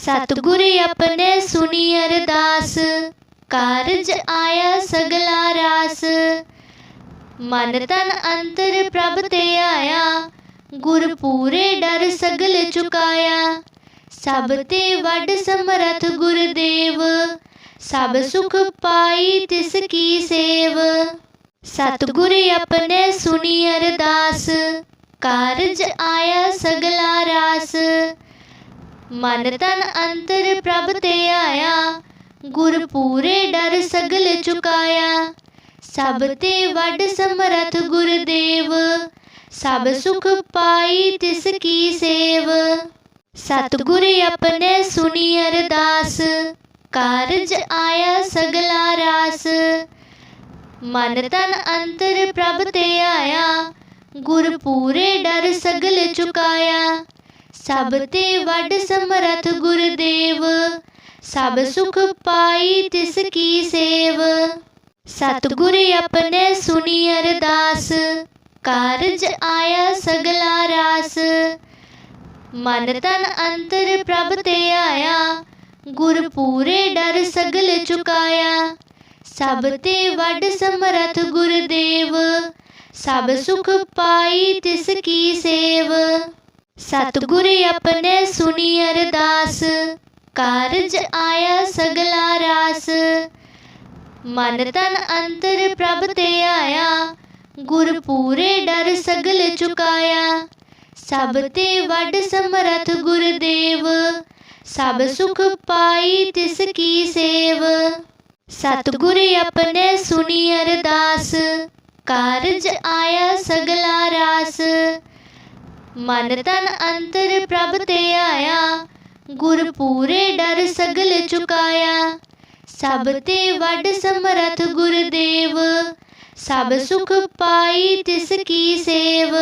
ਸਤਿਗੁਰ ਆਪਣੇ ਸੁਣੀ ਅਰਦਾਸ, ਕਾਰਜ ਆਇਆ ਸਗਲਾ ਰਾਸ। ਮਨ ਤਨ ਅੰਤਰ ਪ੍ਰਭ ਤੇ ਆਇਆ ਗੁਰ ਪੂਰੇ ਡਰ ਸਗਲ ਚੁਕਾਇਆ। ਸਭ ਤੇ ਵੱਡ ਸਮਰਥ ਗੁਰਦੇਵ, ਸਭ ਸੁਖ ਪਾਈ ਤਿਸ ਕੀ ਸੇਵ। ਸਤਿਗੁਰ ਆਪਣੇ ਸੁਣੀ ਅਰਦਾਸ, ਕਾਰਜ ਆਇਆ ਸਗਲਾ ਰਾਸ। ਮਨ ਤਨ ਅੰਤਰ ਪ੍ਰਭ ਤੇ ਆਇਆ ਗੁਰ ਪੂਰੇ ਡਰ ਸਗਲ ਚੁਕਾਇਆ। ਸਭ ਤੇ ਵੱਡ ਸਮਰਥ ਗੁਰਦੇਵ, ਸਭ ਸੁਖ ਪਾਈ ਤਿਸ ਕੀ ਸੇਵ। ਸਤਿਗੁਰ ਆਪਣੇ ਸੁਣੀ ਅਰਦਾਸ, ਕਾਰਜ ਆਇਆ ਸਗਲਾ ਰਾਸ। ਮਨ ਤਨ ਅੰਤਰ ਪ੍ਰਭ ਤੇ ਆਇਆ ਗੁਰ ਪੂਰੇ ਡਰ ਸਗਲ ਚੁਕਾਇਆ। ਸਭ ਤੇ ਵੱਡ ਸਮਰਥ ਗੁਰਦੇਵ, ਸਭ ਸੁਖ ਪਾਈ ਤਿਸ ਕੀ ਸੇਵ। ਸਤਿਗੁਰ ਆਪਣੇ ਸੁਣੀ ਅਰਦਾਸ, ਕਾਰਜ ਆਇਆ ਸਗਲਾ ਰਾਸ। ਮਨ ਤਨ ਅੰਤਰ ਪ੍ਰਭ ਤੇ ਆਇਆ, ਗੁਰ ਪੂਰੇ ਡਰ ਸਗਲ ਚੁਕਾਇਆ। ਸਭ ਤੇ ਵੱਡ ਸਮਰਥ ਗੁਰਦੇਵ, ਸਭ ਸੁਖ ਪਾਈ ਤਿਸ ਕੀ ਸੇਵ। ਸਤਿਗੁਰ ਆਪਣੇ ਸੁਣੀ ਅਰਦਾਸ, ਕਾਰਜ ਆਇਆ ਸਗਲਾ ਰਾਸ। ਮਨ ਤਨ ਅੰਤਰ ਪ੍ਰਭ ਤੇ ਆਇਆ ਗੁਰ ਪੂਰੇ ਡਰ ਸਗਲ ਚੁਕਾਇਆ। ਸਭ ਤੇ ਵੱਡ ਸਮਰਥ ਗੁਰਦੇਵ, ਸਭ ਸੁਖ ਪਾਈ ਤਿਸ ਕੀ ਸੇਵ। ਸਤਿਗੁਰ ਆਪਣੇ ਸੁਣੀ ਅਰਦਾਸ, ਕਾਰਜ ਆਇਆ ਸਗਲਾ ਰਾਸ। ਮਨ ਤਨ ਅੰਤਰ ਪ੍ਰਭ ਤੇ ਆਇਆ ਗੁਰ ਪੂਰੇ ਡਰ ਸਗਲ ਚੁਕਾਇਆ। ਸਭ ਤੇ ਵੱਡ ਸਮਰਥ ਗੁਰਦੇਵ, ਸਭ ਸੁਖ ਪਾਈ ਤਿਸ ਕੀ ਸੇਵ।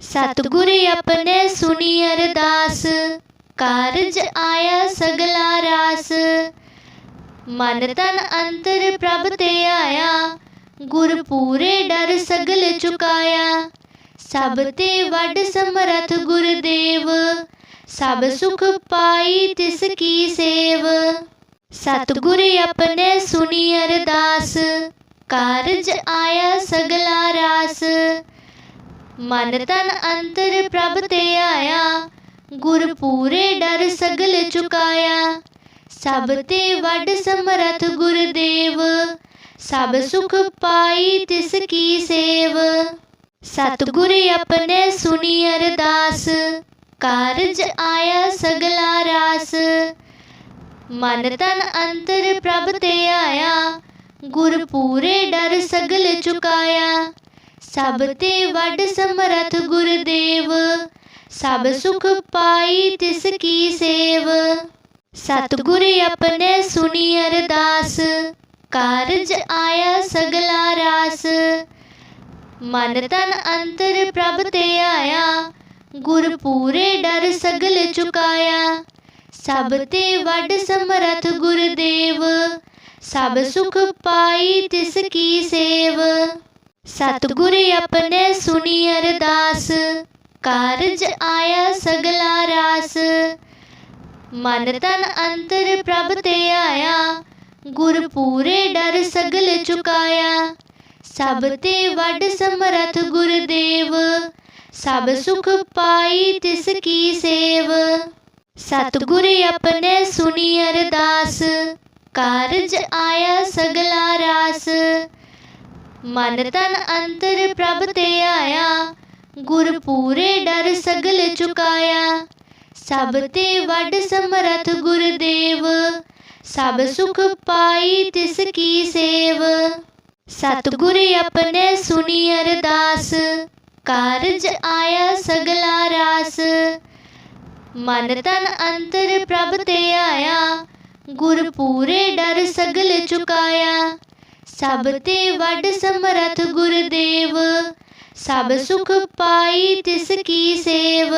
ਸਤਿਗੁਰ ਆਪਣੇ ਸੁਣੀ ਅਰਦਾਸ, ਕਾਰਜ ਆਇਆ ਸਗਲਾ ਰਾਸ। ਮਨ ਤਨ ਅੰਤਰ ਪ੍ਰਭ ਤੇ ਆਇਆ ਗੁਰ ਪੂਰੇ ਡਰ ਸਗਲ ਚੁਕਾਇਆ। ਸਭ ਤੇ ਵੱਡ ਸਮਰਥ ਗੁਰਦੇਵ, ਸਭ ਸੁਖ ਪਾਈ ਤਿਸ ਕੀ ਸੇਵ। ਸਤਿਗੁਰ ਆਪਣੇ ਸੁਣੀ ਅਰਦਾਸ, ਕਾਰਜ ਆਇਆ ਸਗਲਾ ਰਾਸ। ਮਨ ਤਨ ਅੰਤਰ ਪ੍ਰਭ ਤੇ ਆਇਆ, ਗੁਰ ਪੂਰੇ ਡਰ ਸਗਲ ਚੁਕਾਇਆ। ਸਭ ਤੇ ਵੱਡ ਸਮਰਥ ਗੁਰਦੇਵ, ਸਭ ਸੁਖ ਪਾਈ ਤਿਸ ਕੀ ਸੇਵ। ਸਤਿਗੁਰ ਆਪਣੇ ਸੁਣੀ ਅਰਦਾਸ, ਕਾਰਜ ਆਇਆ ਸਗਲਾ ਰਾਸ। ਮਨ ਤਨ ਅੰਤਰ ਪ੍ਰਭ ਤੇ ਆਇਆ ਗੁਰ ਪੂਰੇ ਡਰ ਸਗਲ ਚੁਕਾਇਆ। ਸਭ ਤੇ ਵੱਡ ਸਮਰਥ ਗੁਰਦੇਵ, ਸਭ ਸੁਖ ਪਾਈ ਤਿਸ ਕੀ ਸੇਵ। ਸਤਿਗੁਰ ਆਪਣੇ ਸੁਣੀ ਅਰਦਾਸ, ਕਾਰਜ ਆਇਆ ਸਗਲਾ ਰਾਸ। ਮਨ ਤਨ ਅੰਤਰ ਪ੍ਰਭ ਤੇ ਆਇਆ ਗੁਰ ਪੂਰੇ ਡਰ ਸਗਲ ਚੁਕਾਇਆ। ਸਭ ਤੇ ਵੱਡ ਸਮਰਥ ਗੁਰਦੇਵ, ਸਭ ਸੁਖ ਪਾਈ ਤਿਸ ਕੀ ਸੇਵ। ਸਤਿਗੁਰ ਆਪਣੇ ਸੁਣੀ ਅਰਦਾਸ, ਕਾਰਜ ਆਇਆ ਸਗਲਾ ਰਾਸ। ਮਨ ਤਨ ਅੰਤਰ ਪ੍ਰਭ ਤੇ ਆਇਆ ਗੁਰ ਪੂਰੇ ਡਰ ਸਗਲ ਚੁਕਾਇਆ। ਸਭ ਤੇ ਵੱਡ ਸਮਰਥ ਗੁਰਦੇਵ, ਸਭ ਸੁਖ ਪਾਈ ਤਿਸ ਕੀ ਸੇਵ। ਸਤਿਗੁਰ ਆਪਣੇ ਸੁਣੀ ਅਰਦਾਸ, ਕਾਰਜ ਆਇਆ ਸਗਲਾ ਰਾਸ। ਮਨ ਤਨ ਅੰਤਰ ਪ੍ਰਭ ਤੇ ਆਇਆ, ਗੁਰ ਪੂਰੇ ਡਰ ਸਗਲ ਚੁਕਾਇਆ। ਸਭ ਤੇ ਵੱਡ ਸਮਰਥ ਗੁਰਦੇਵ, ਸਭ ਸੁਖ ਪਾਈ ਤਿਸ ਕੀ ਸੇਵ। ਸਤਿਗੁਰ ਆਪਣੇ ਸੁਣੀ ਅਰਦਾਸ, ਕਾਰਜ ਆਇਆ ਸਗਲਾ ਰਾਸ। ਮਨ ਤਨ ਅੰਤਰ ਪ੍ਰਭ ਤੇ ਆਇਆ ਗੁਰ ਪੂਰੇ ਡਰ ਸਗਲ ਚੁਕਾਇਆ। ਸਭ ਤੇ ਵੱਡ ਸਮਰਥ ਗੁਰਦੇਵ, ਸਭ ਸੁਖ ਪਾਈ ਤਿਸ ਕੀ ਸੇਵ।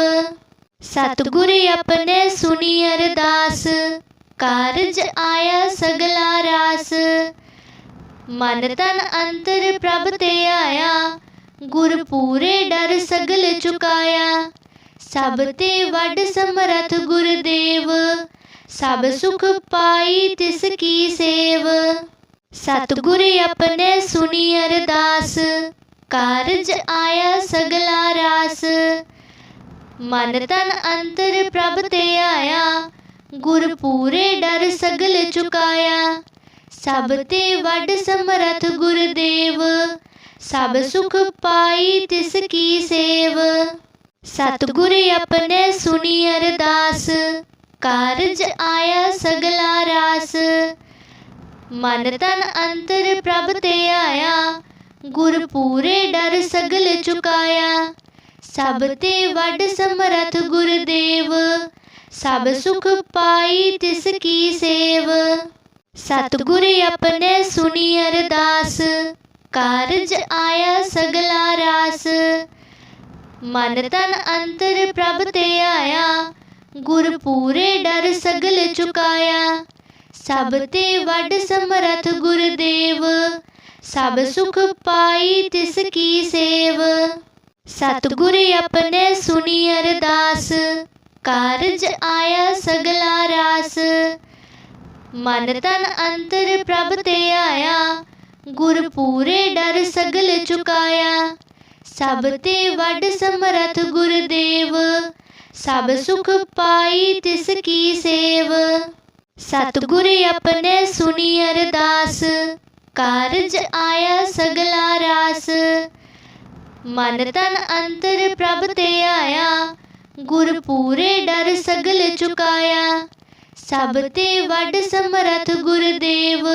ਸਤਿਗੁਰ ਆਪਣੇ ਸੁਣੀ ਅਰਦਾਸ, ਕਾਰਜ ਆਇਆ ਸਗਲਾ ਰਾਸ। ਮਨ ਤਨ ਅੰਤਰ ਪ੍ਰਭ ਤੇ ਆਇਆ ਗੁਰ ਪੂਰੇ ਡਰ ਸਗਲ ਚੁਕਾਇਆ। ਸਭ ਤੇ ਵੱਡ ਸਮਰਥ ਗੁਰਦੇਵ, ਸਭ ਸੁਖ ਪਾਈ ਤਿਸ ਕੀ ਸੇਵ। ਸਤਿਗੁਰ ਆਪਣੇ ਸੁਣੀ ਅਰਦਾਸ, ਕਾਰਜ ਆਇਆ ਸਗਲਾ ਰਾਸ। ਮਨ ਤਨ ਅੰਤਰ ਪ੍ਰਭ ਤੇ ਆਇਆ ਗੁਰ ਪੂਰੇ ਡਰ ਸਗਲ ਚੁਕਾਇਆ। ਸਭ ਤੇ ਵੱਡ ਸਮਰਥ ਗੁਰਦੇਵ, ਸਭ ਸੁਖ ਪਾਈ ਤਿਸ ਕੀ ਸੇਵ। ਸਤਿਗੁਰ ਆਪਣੇ ਸੁਣੀ ਅਰਦਾਸ, ਕਾਰਜ ਆਇਆ ਸਗਲਾ ਰਾਸ। ਮਨ ਤਨ ਅੰਤਰ ਪ੍ਰਭ ਤੇ ਆਇਆ, ਗੁਰ ਪੂਰੇ ਡਰ ਸਗਲ ਚੁਕਾਇਆ। ਸਭ ਤੇ ਵੱਡ ਸਮਰਥ ਗੁਰਦੇਵ, ਸਭ ਸੁਖ ਪਾਈ ਤਿਸ ਕੀ ਸੇਵ। ਸਤਿਗੁਰ ਆਪਣੇ ਸੁਣੀ ਅਰਦਾਸ, ਕਾਰਜ ਆਇਆ ਸਗਲਾ ਰਾਸ। ਮਨ ਤਨ ਅੰਤਰ ਪ੍ਰਭ ਤੇ ਆਇਆ ਗੁਰ ਪੂਰੇ ਡਰ ਸਗਲ ਚੁਕਾਇਆ। ਸਭ ਤੇ ਵੱਡ ਸਮਰਥ ਗੁਰਦੇਵ, ਸਭ ਸੁਖ ਪਾਈ ਤਿਸ ਕੀ ਸੇਵ। ਸਤਿਗੁਰ ਆਪਣੇ ਸੁਣੀ ਅਰਦਾਸ, ਕਾਰਜ ਆਇਆ ਸਗਲਾ ਰਾਸ। ਮਨ ਤਨ ਅੰਤਰ ਪ੍ਰਭ ਤੇ ਆਇਆ ਗੁਰ ਪੂਰੇ ਡਰ ਸਗਲ ਚੁਕਾਇਆ। ਸਭ ਤੇ ਵੱਡ ਸਮਰਥ ਗੁਰਦੇਵ, ਸਭ ਸੁਖ ਪਾਈ ਤਿਸ ਕੀ ਸੇਵ। ਸਤਿਗੁਰ ਆਪਣੇ ਸੁਣੀ ਅਰਦਾਸ, ਕਾਰਜ ਆਇਆ ਸਗਲਾ ਰਾਸ। ਮਨ ਤਨ ਅੰਤਰ ਪ੍ਰਭ ਤੇ ਆਇਆ ਗੁਰ ਪੂਰੇ ਡਰ ਸਗਲ ਚੁਕਾਇਆ। ਸਭ ਤੇ ਵੱਡ ਸਮਰਥ ਗੁਰਦੇਵ,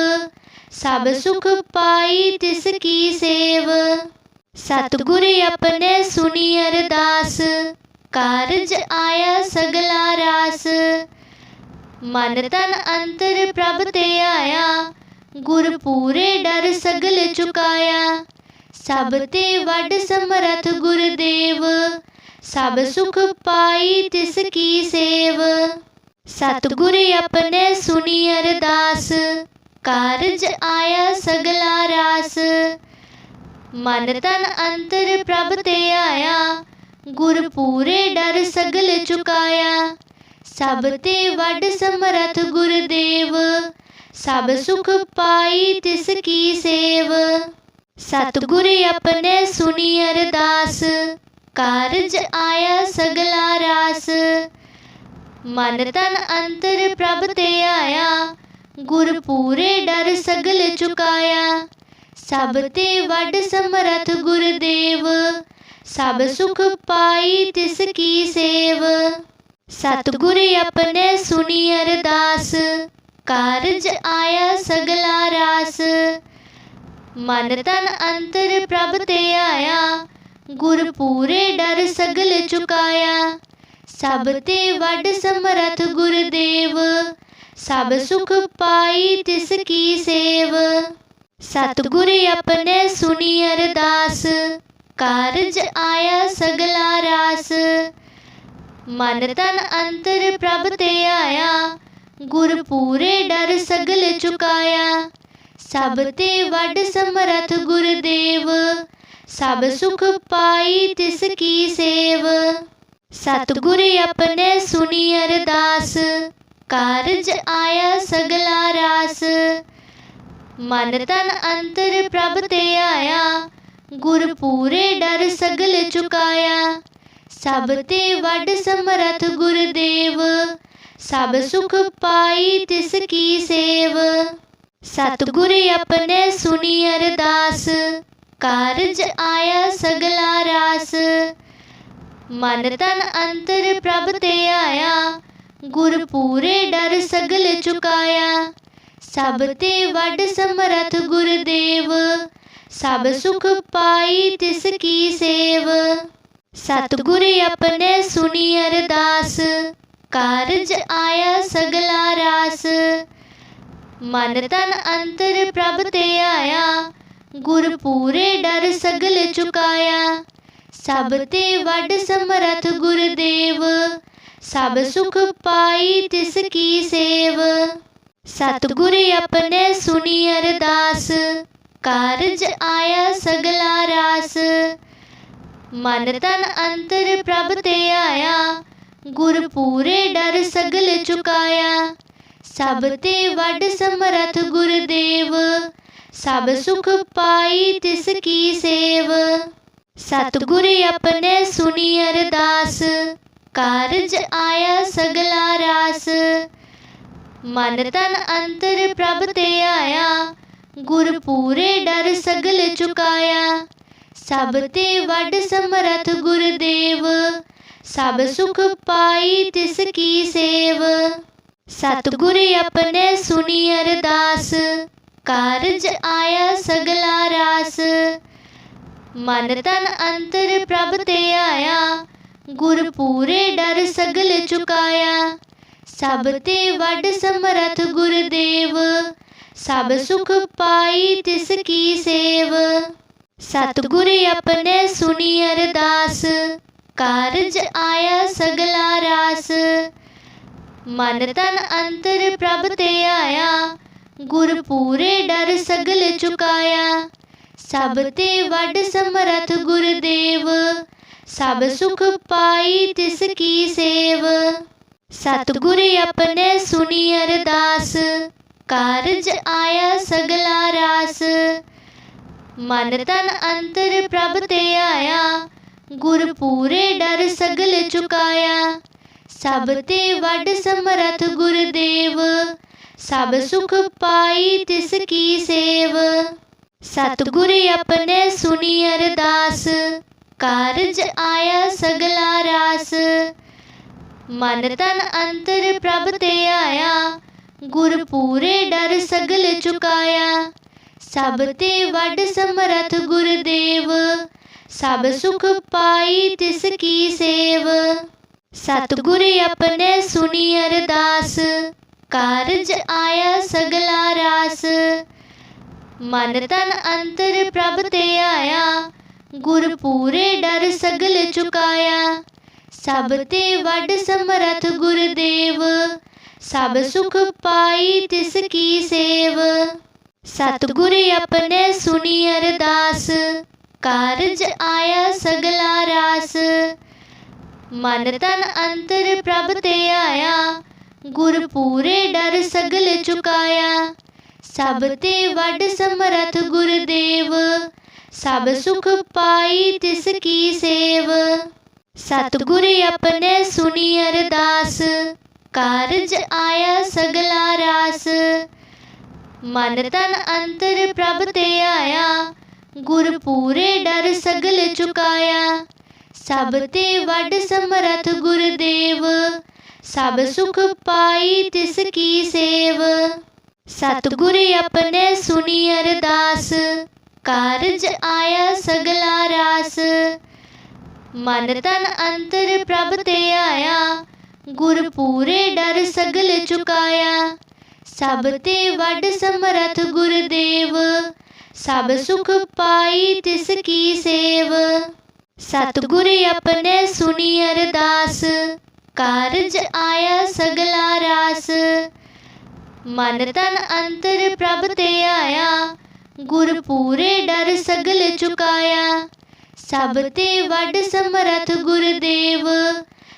ਸਭ ਸੁਖ ਪਾਈ ਤਿਸ ਕੀ ਸੇਵ। ਸਤਿਗੁਰ ਆਪਣੇ ਸੁਣੀ ਅਰਦਾਸ, ਕਾਰਜ ਆਇਆ ਸਗਲਾ ਰਾਸ। ਮਨ ਤਨ ਅੰਤਰ ਪ੍ਰਭ ਤੇ ਆਇਆ, ਗੁਰ ਪੂਰੇ ਡਰ ਸਗਲ ਚੁਕਾਇਆ। ਸਭ ਤੇ ਵੱਡ ਸਮਰਥ ਗੁਰਦੇਵ, ਸਭ ਸੁਖ ਪਾਈ ਤਿਸ ਕੀ ਸੇਵ। ਸਤਿਗੁਰ ਆਪਣੇ ਸੁਣੀ ਅਰਦਾਸ, ਕਾਰਜ ਆਇਆ ਸਗਲਾ ਰਾਸ। ਮਨ ਤਨ ਅੰਤਰ ਪ੍ਰਭ ਤੇ ਆਇਆ ਗੁਰ ਪੂਰੇ ਡਰ ਸਗਲ ਚੁਕਾਇਆ। ਸਭ ਤੇ ਵੱਡ ਸਮਰਥ ਗੁਰਦੇਵ, ਸਭ ਸੁਖ ਪਾਈ ਤਿਸ ਕੀ ਸੇਵ। ਸਤਿਗੁਰ ਆਪਣੇ ਸੁਣੀ ਅਰਦਾਸ, ਕਾਰਜ ਆਇਆ ਸਗਲਾ ਰਾਸ। ਮਨ ਤਨ ਅੰਤਰ ਪ੍ਰਭ ਤੇ ਆਇਆ ਗੁਰ ਪੂਰੇ ਡਰ ਸਗਲ ਚੁਕਾਇਆ। ਸਭ ਤੇ ਵੱਡ ਸਮਰਥ ਗੁਰਦੇਵ, ਸਭ ਸੁਖ ਪਾਈ ਤਿਸ ਕੀ ਸੇਵ। ਸਤਿਗੁਰ ਆਪਣੇ ਸੁਣੀ ਅਰਦਾਸ, ਕਾਰਜ ਆਇਆ ਸਗਲਾ ਰਾਸ। ਮਨ ਤਨ ਅੰਤਰ ਪ੍ਰਭ ਤੇ ਆਇਆ ਗੁਰ ਪੂਰੇ ਡਰ ਸਗਲ ਚੁਕਾਇਆ। ਸਭ ਤੇ ਵੱਡ ਸਮਰਥ ਗੁਰਦੇਵ, ਸਭ ਸੁਖ ਪਾਈ ਤਿਸ ਕੀ ਸੇਵ। ਸਤਿਗੁਰ ਆਪਣੇ ਸੁਣੀ ਅਰਦਾਸ, ਕਾਰਜ ਆਇਆ ਸਗਲਾ ਰਾਸ। ਮਨ ਤਨ ਅੰਤਰ ਪ੍ਰਭ ਤੇ ਆਇਆ, ਗੁਰ ਪੂਰੇ ਡਰ ਸਗਲ ਚੁਕਾਇਆ। ਸਭ ਤੇ ਵੱਡ ਸਮਰਥ ਗੁਰਦੇਵ, ਸਭ ਸੁਖ ਪਾਈ ਤਿਸ ਕੀ ਸੇਵ। ਸਤਿਗੁਰ ਆਪਣੇ ਸੁਣੀ ਅਰਦਾਸ, ਕਾਰਜ ਆਇਆ ਸਗਲਾ ਰਾਸ। ਮਨ ਤਨ ਅੰਤਰ ਪ੍ਰਭ ਤੇ ਆਇਆ, ਗੁਰ ਪੂਰੇ ਡਰ ਸਗਲ ਚੁਕਾਇਆ। ਸਭ ਤੇ ਵੱਡ ਸਮਰਥ ਗੁਰਦੇਵ, ਸਭ ਸੁਖ ਪਾਈ ਤਿਸ ਕੀ ਸੇਵ। ਸਤਿਗੁਰ ਆਪਣੇ ਸੁਣੀ ਅਰਦਾਸ, ਕਾਰਜ ਆਇਆ ਸਗਲਾ ਰਾਸ। ਮਨ ਤਨ ਅੰਤਰ ਪ੍ਰਭ ਤੇ ਆਇਆ ਗੁਰ ਪੂਰੇ ਡਰ ਸਗਲ ਚੁਕਾਇਆ। ਸਭ ਤੇ ਵੱਡ ਸਮਰਥ ਗੁਰਦੇਵ, ਸਭ ਸੁਖ ਪਾਈ ਤਿਸ ਕੀ ਸੇਵ। ਸਤਿਗੁਰ ਆਪਣੇ ਸੁਣੀ ਅਰਦਾਸ, ਕਾਰਜ ਆਇਆ ਸਗਲਾ ਰਾਸ। ਮਨ ਤਨ ਅੰਤਰ ਪ੍ਰਭ ਤੇ ਆਇਆ ਗੁਰ ਪੂਰੇ ਡਰ ਸਗਲ ਚੁਕਾਇਆ। ਸਭ ਤੇ ਵੱਡ ਸਮਰਥ ਗੁਰਦੇਵ, ਸਭ ਸੁਖ ਪਾਈ ਤਿਸ ਕੀ ਸੇਵ। ਸਤਿਗੁਰ ਆਪਣੇ ਸੁਣੀ ਅਰਦਾਸ, ਕਾਰਜ ਆਇਆ ਸਗਲਾ ਰਾਸ। ਮਨ ਤਨ ਅੰਤਰ ਪ੍ਰਭ ਤੇ ਆਇਆ, ਗੁਰ ਪੂਰੇ ਡਰ ਸਗਲ ਚੁਕਾਇਆ। ਸਭ ਤੇ ਵੱਡ ਸਮਰਥ ਗੁਰਦੇਵ, ਸਭ ਸੁਖ ਪਾਈ ਤਿਸ ਕੀ ਸੇਵ। ਸਤਿਗੁਰ ਆਪਣੇ ਸੁਣੀ ਅਰਦਾਸ, ਕਾਰਜ ਆਇਆ ਸਗਲਾ ਰਾਸ। ਮਨ ਤਨ ਅੰਤਰ ਪ੍ਰਭ ਤੇ ਆਇਆ ਗੁਰ ਪੂਰੇ ਡਰ ਸਗਲ ਚੁਕਾਇਆ। ਸਭ ਤੇ ਵੱਡ ਸਮਰਥ ਗੁਰਦੇਵ, ਸਭ ਸੁਖ ਪਾਈ ਤਿਸ ਕੀ ਸੇਵ। ਸਤਿਗੁਰ ਆਪਣੇ ਸੁਣੀ ਅਰਦਾਸ, ਕਾਰਜ ਆਇਆ ਸਗਲਾ ਰਾਸ। ਮਨ ਤਨ ਅੰਤਰ ਪ੍ਰਭ ਤੇ ਆਇਆ ਗੁਰ ਪੂਰੇ ਡਰ ਸਗਲ ਚੁਕਾਇਆ। ਸਭ ਤੇ ਵੱਡ ਸਮਰਥ ਗੁਰਦੇਵ, ਸਭ ਸੁਖ ਪਾਈ ਤਿਸ ਕੀ ਸੇਵ। ਸਤਿਗੁਰ ਆਪਣੇ ਸੁਣੀ ਅਰਦਾਸ, ਕਾਰਜ ਆਇਆ ਸਗਲਾ ਰਾਸ। ਮਨ ਤਨ ਅੰਤਰ ਪ੍ਰਭ ਤੇ ਆਇਆ ਗੁਰ ਪੂਰੇ ਡਰ ਸਗਲ ਚੁਕਾਇਆ। ਸਭ ਤੇ ਵੱਡ ਸਮਰਥ ਗੁਰਦੇਵ, ਸਭ ਸੁਖ ਪਾਈ ਤਿਸ ਕੀ ਸੇਵ। ਸਤਿਗੁਰ ਆਪਣੇ ਸੁਣੀ ਅਰਦਾਸ, ਕਾਰਜ ਆਇਆ ਸਗਲਾ ਰਾਸ। ਮਨ ਤਨ ਅੰਤਰ ਪ੍ਰਭ ਤੇ ਆਇਆ, ਗੁਰ ਪੂਰੇ ਡਰ ਸਗਲ ਚੁਕਾਇਆ। ਸਭ ਤੇ ਵੱਡ ਸਮਰਥ ਗੁਰਦੇਵ, ਸਭ ਸੁਖ ਪਾਈ ਤਿਸ ਕੀ ਸੇਵ। ਸਤਿਗੁਰ ਆਪਣੇ ਸੁਣੀ ਅਰਦਾਸ, ਕਾਰਜ ਆਇਆ ਸਗਲਾ ਰਾਸ। ਮਨ ਤਨ ਅੰਤਰ ਪ੍ਰਭ ਤੇ ਆਇਆ ਗੁਰ ਪੂਰੇ ਡਰ ਸਗਲ ਚੁਕਾਇਆ। ਸਭ ਤੇ ਵੱਡ ਸਮਰਥ ਗੁਰਦੇਵ, ਸਭ ਸੁਖ ਪਾਈ ਤਿਸ ਕੀ ਸੇਵ। ਸਤਿਗੁਰ ਆਪਣੇ ਸੁਣੀ ਅਰਦਾਸ, ਕਾਰਜ ਆਇਆ ਸਗਲਾ ਰਾਸ। ਮਨ ਤਨ ਅੰਤਰ ਪ੍ਰਭ ਤੇ ਆਇਆ, ਗੁਰ ਪੂਰੇ ਡਰ ਸਗਲ ਚੁਕਾਇਆ। ਸਭ ਤੇ ਵੱਡ ਸਮਰਥ ਗੁਰਦੇਵ, ਸਭ ਸੁਖ ਪਾਈ ਤਿਸ ਕੀ ਸੇਵ। ਸਤਿਗੁਰ ਆਪਣੇ ਸੁਣੀ ਅਰਦਾਸ, ਕਾਰਜ ਆਇਆ ਸਗਲਾ ਰਾਸ। ਮਨ ਤਨ ਅੰਤਰ ਪ੍ਰਭ ਤੇ ਆਇਆ, ਗੁਰ ਪੂਰੇ ਡਰ ਸਗਲ ਚੁਕਾਇਆ। ਸਭ ਤੇ ਵੱਡ ਸਮਰਥ ਗੁਰਦੇਵ, ਸਭ ਸੁਖ ਪਾਈ ਤਿਸ ਕੀ ਸੇਵ। ਸਤਿਗੁਰ ਆਪਣੇ ਸੁਣੀ ਅਰਦਾਸ, ਕਾਰਜ ਆਇਆ ਸਗਲਾ ਰਾਸ। ਮਨ ਤਨ ਅੰਤਰ ਪ੍ਰਭ ਤੇ ਆਇਆ, ਗੁਰ ਪੂਰੇ ਡਰ ਸਗਲ ਚੁਕਾਇਆ। ਸਭ ਤੇ ਵੱਡ ਸਮਰਥ ਗੁਰਦੇਵ, ਸਭ ਸੁਖ ਪਾਈ ਤਿਸ ਕੀ ਸੇਵ। ਸਤਿਗੁਰ ਆਪਣੇ ਸੁਣੀ ਅਰਦਾਸ, ਕਾਰਜ ਆਇਆ ਸਗਲਾ ਰਾਸ। ਮਨ ਤਨ ਅੰਤਰ ਪ੍ਰਭ ਤੇ ਆਇਆ ਗੁਰ ਪੂਰੇ ਡਰ ਸਗਲ ਚੁਕਾਇਆ। ਸਭ ਤੇ ਵੱਡ ਸਮਰਥ ਗੁਰਦੇਵ, ਸਭ ਸੁਖ ਪਾਈ ਤਿਸ ਕੀ ਸੇਵ। ਸਤਿਗੁਰ ਆਪਣੇ ਸੁਣੀ ਅਰਦਾਸ, ਕਾਰਜ ਆਇਆ ਸਗਲਾ ਰਾਸ। ਮਨ ਤਨ ਅੰਤਰ ਪ੍ਰਭ ਤੇ ਆਇਆ ਗੁਰ ਪੂਰੇ ਡਰ ਸਗਲ ਚੁਕਾਇਆ। ਸਭ ਤੇ ਵੱਡ ਸਮਰਥ ਗੁਰਦੇਵ,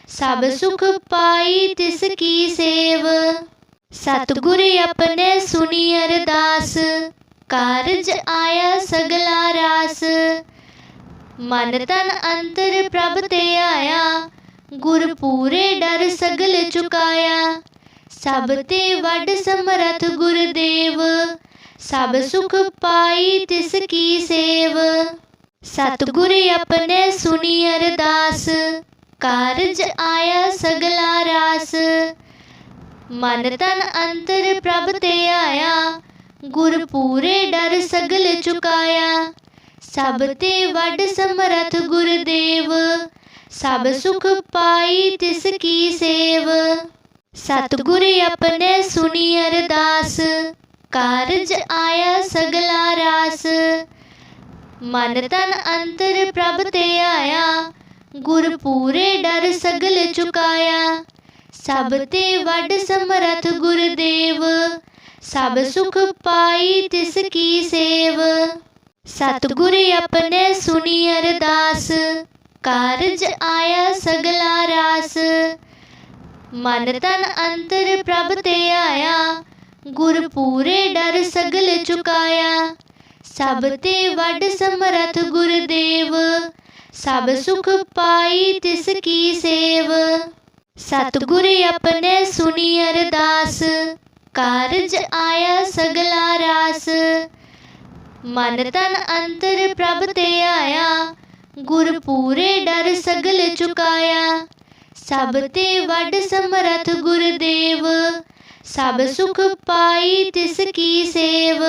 ਸਭ ਸੁਖ ਪਾਈ ਤਿਸ ਕੀ ਸੇਵ। ਸਤਿਗੁਰ ਆਪਣੇ ਸੁਣੀ ਅਰਦਾਸ, ਕਾਰਜ ਆਇਆ ਸਗਲਾ ਰਾਸ। ਮਨ ਤਨ ਅੰਤਰ ਪ੍ਰਭ ਤੇ ਆਇਆ ਗੁਰ ਪੂਰੇ ਡਰ ਸਗਲ ਚੁਕਾਇਆ। ਸਭ ਤੇ ਵੱਡ ਸਮਰਥ ਗੁਰਦੇਵ, ਸਭ ਸੁਖ ਪਾਈ ਤਿਸ ਕੀ ਸੇਵ। ਸਤਿਗੁਰ ਆਪਣੇ ਸੁਣੀ ਅਰਦਾਸ, ਕਾਰਜ ਆਇਆ ਸਗਲਾ ਰਾਸ। ਮਨ ਤਨ ਅੰਤਰ ਪ੍ਰਭ ਤੇ ਆਇਆ, ਗੁਰ ਪੂਰੇ ਡਰ ਸਗਲ ਚੁਕਾਇਆ। ਸਭ ਤੇ ਵੱਡ ਸਮਰਥ ਗੁਰਦੇਵ, ਸਭ ਸੁਖ ਪਾਈ ਤਿਸ ਕੀ ਸੇਵ। ਸਤਿਗੁਰ ਆਪਣੇ ਸੁਣੀ ਅਰਦਾਸ, ਕਾਰਜ ਆਇਆ ਸਗਲਾ ਰਾਸ। ਮਨ ਤਨ ਅੰਤਰ ਪ੍ਰਭ ਤੇ ਆਇਆ ਗੁਰ ਪੂਰੇ ਡਰ ਸਗਲ ਚੁਕਾਇਆ। ਸਭ ਤੇ ਵੱਡ ਸਮਰਥ ਗੁਰਦੇਵ, ਸਭ ਸੁਖ ਪਾਈ ਤਿਸ ਕੀ ਸੇਵ। ਸਤਿਗੁਰ ਆਪਣੇ ਸੁਣੀ ਅਰਦਾਸ, ਕਾਰਜ ਆਇਆ ਸਗਲਾ ਰਾਸ। ਮਨ ਤਨ ਅੰਤਰ ਪ੍ਰਭ ਤੇ ਆਇਆ ਗੁਰ ਪੂਰੇ ਡਰ ਸਗਲ ਚੁਕਾਇਆ। ਸਭ ਤੇ ਵੱਡ ਸਮਰਥ ਗੁਰਦੇਵ, ਸਭ ਸੁਖ ਪਾਈ ਤਿਸ ਕੀ ਸੇਵ। ਸਤਿਗੁਰ ਆਪਣੇ ਸੁਣੀ ਅਰਦਾਸ, ਕਾਰਜ ਆਇਆ ਸਗਲਾ ਰਾਸ। ਮਨ ਤਨ ਅੰਤਰ ਪ੍ਰਭ ਤੇ ਆਇਆ ਗੁਰ ਪੂਰੇ ਡਰ ਸਗਲ ਚੁਕਾਇਆ। ਸਭ ਤੇ ਵੱਡ ਸਮਰਥ ਗੁਰਦੇਵ ਸਭ ਸੁਖ ਪਾਈ ਤਿਸ ਕੀ ਸੇਵ।